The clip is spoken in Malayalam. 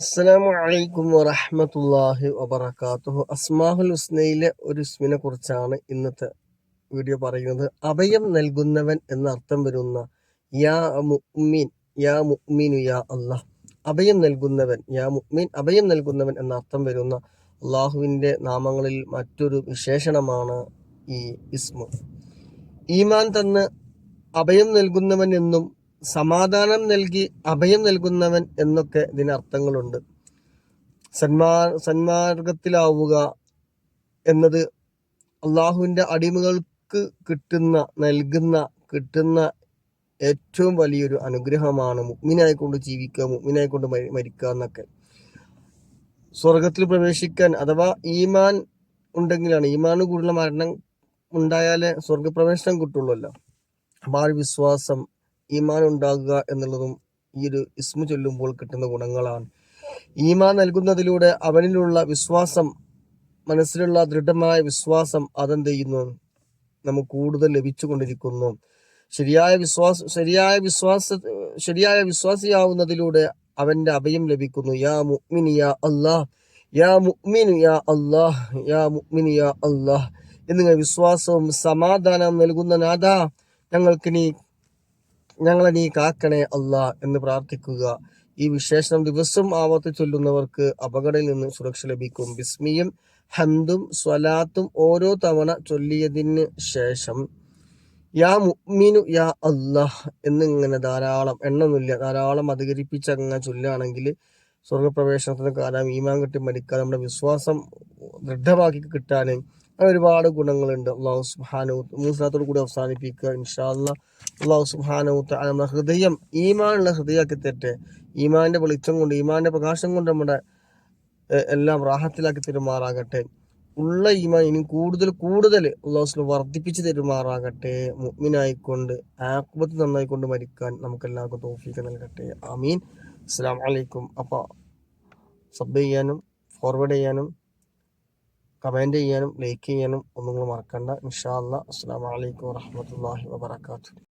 അസ്സലാമു അലൈക്കും വറഹമത്തല്ലാഹി വബറകാതുഹു. അസ്മാഹുൽ ഹുസ്നയിലെ ഒരു ഇസ്മിനെ കുറിച്ചാണ് ഇന്നത്തെ വീഡിയോ പറയുന്നത്. അഭയം നൽകുന്നവൻ എന്ന അർത്ഥം വരുന്ന യാ മുഅ്മിൻ യാ മുഅ്മിനു യാ അല്ലാഹ്. അഭയം നൽകുന്നവൻ യാ മുഅ്മിൻ അഭയം നൽകുന്നവൻ എന്ന അർത്ഥം വരുന്ന അള്ളാഹുവിന്റെ നാമങ്ങളിൽ മറ്റൊരു വിശേഷണമാണ് ഈ ഇസ്മു. ഈമാൻ തന്ന് അഭയം നൽകുന്നവൻ എന്നും സമാധാനം നൽകി അഭയം നൽകുന്നവൻ എന്നൊക്കെ ഇതിന് അർത്ഥങ്ങളുണ്ട് സന്മാ സന്മാർഗത്തിലാവുക എന്നത് അള്ളാഹുവിന്റെ അടിമകൾക്ക് കിട്ടുന്ന നൽകുന്ന കിട്ടുന്ന ഏറ്റവും വലിയൊരു അനുഗ്രഹമാണ് മുഗ്മിനായിക്കൊണ്ട് ജീവിക്കുക മുഗ്മിനായിക്കൊണ്ട് മരിക്കുക എന്നൊക്കെ. സ്വർഗത്തിൽ പ്രവേശിക്കാൻ അഥവാ ഈമാൻ ഉണ്ടെങ്കിലാണ് ഈമാന് കൂടുതൽ മരണം ഉണ്ടായാലേ സ്വർഗപ്രവേശനം കിട്ടുള്ളൂ അപ്പൊ ആ വിശ്വാസം ഈമാൻ ഉണ്ടാകുക എന്നുള്ളതും ഈ ഒരു ഇസ്മു ചൊല്ലുമ്പോൾ കിട്ടുന്ന ഗുണങ്ങളാണ്. ഈമാൻ നൽകുന്നതിലൂടെ അവനിലുള്ള വിശ്വാസം മനസ്സിലുള്ള ദൃഢമായ വിശ്വാസം അതെന്ത് ചെയ്യുന്നു? നമുക്ക് കൂടുതൽ ലഭിച്ചുകൊണ്ടിരിക്കുന്നു. ശരിയായ വിശ്വാസ ശരിയായ വിശ്വാസ ശരിയായ വിശ്വാസിയാവുന്നതിലൂടെ അവന്റെ അഭയം ലഭിക്കുന്നു. യാ മുഅ്മിൻ യാ അല്ലാഹ് യാ മുഅ്മിൻ യാ അല്ലാഹ് യാ മുഅ്മിൻ യാ അല്ലാഹ് എന്നിങ്ങനെ വിശ്വാസവും സമാധാനവും നൽകുന്ന നാഥ ഞങ്ങൾക്ക് നീ ഞങ്ങളെ നീ കാക്കണേ അല്ല എന്ന് പ്രാർത്ഥിക്കുക. ഈ വിശേഷണം ദിവസം ആവർത്തി ചൊല്ലുന്നവർക്ക് അപകടയിൽ നിന്ന് സുരക്ഷ ലഭിക്കും. ബിസ്മിയും ഹന്തും സ്വലാത്തും ഓരോ തവണ ചൊല്ലിയതിന് ശേഷം യാ മുഅ്മിനു യാ അല്ലാഹ് എന്നിങ്ങനെ ധാരാളം എണ്ണമില്ല ധാരാളം അധികരിപ്പിച്ച് അങ്ങനെ ചൊല്ലുകയാണെങ്കിൽ സ്വർഗപ്രവേശനത്തിന് കാലം ഈമാൻ കിട്ടി മരിക്കാൻ നമ്മുടെ വിശ്വാസം ദൃഢമാക്കി കിട്ടാൻ ഒരുപാട് ഗുണങ്ങളുണ്ട്. അള്ളാഹു സുഹാനു മൂസാത്തോട് കൂടി അവസാനിപ്പിക്കുക ഇൻഷാല്ല അള്ളാഹു സുഹാനു നമ്മുടെ ഹൃദയം ഈമാനുള്ള ഹൃദയമാക്കി തെറ്റ് ഈമാന്റെ വെളിച്ചം കൊണ്ട് ഈമാന്റെ പ്രകാശം കൊണ്ട് നമ്മുടെ എല്ലാം റാഹത്തിലാക്കി തരുമാറാകട്ടെ. ഉള്ള ഈമാൻ ഇനി കൂടുതൽ കൂടുതൽ അള്ളാഹുസ്ലം വർദ്ധിപ്പിച്ച് തരുമാറാകട്ടെ. മുഗ്മിനായിക്കൊണ്ട് ആക്കുപത്ത് നന്നായിക്കൊണ്ട് മരിക്കാൻ നമുക്ക് എല്ലാവർക്കും തോഫീക്ക് നൽകട്ടെ. അമീൻ അസ്സാം വലൈക്കും അപ്പോൾ സബ് ചെയ്യാനും ഫോർവേഡ് ചെയ്യാനും കമന്റ് ചെയ്യാനും ലൈക്ക് ചെയ്യാനും ഒന്നും മറക്കണ്ട. ഇൻഷാ അല്ലാ അസ്സാം വലൈക്കും വാഹമത്തല്ലാഹി വാബർക്കാത്തു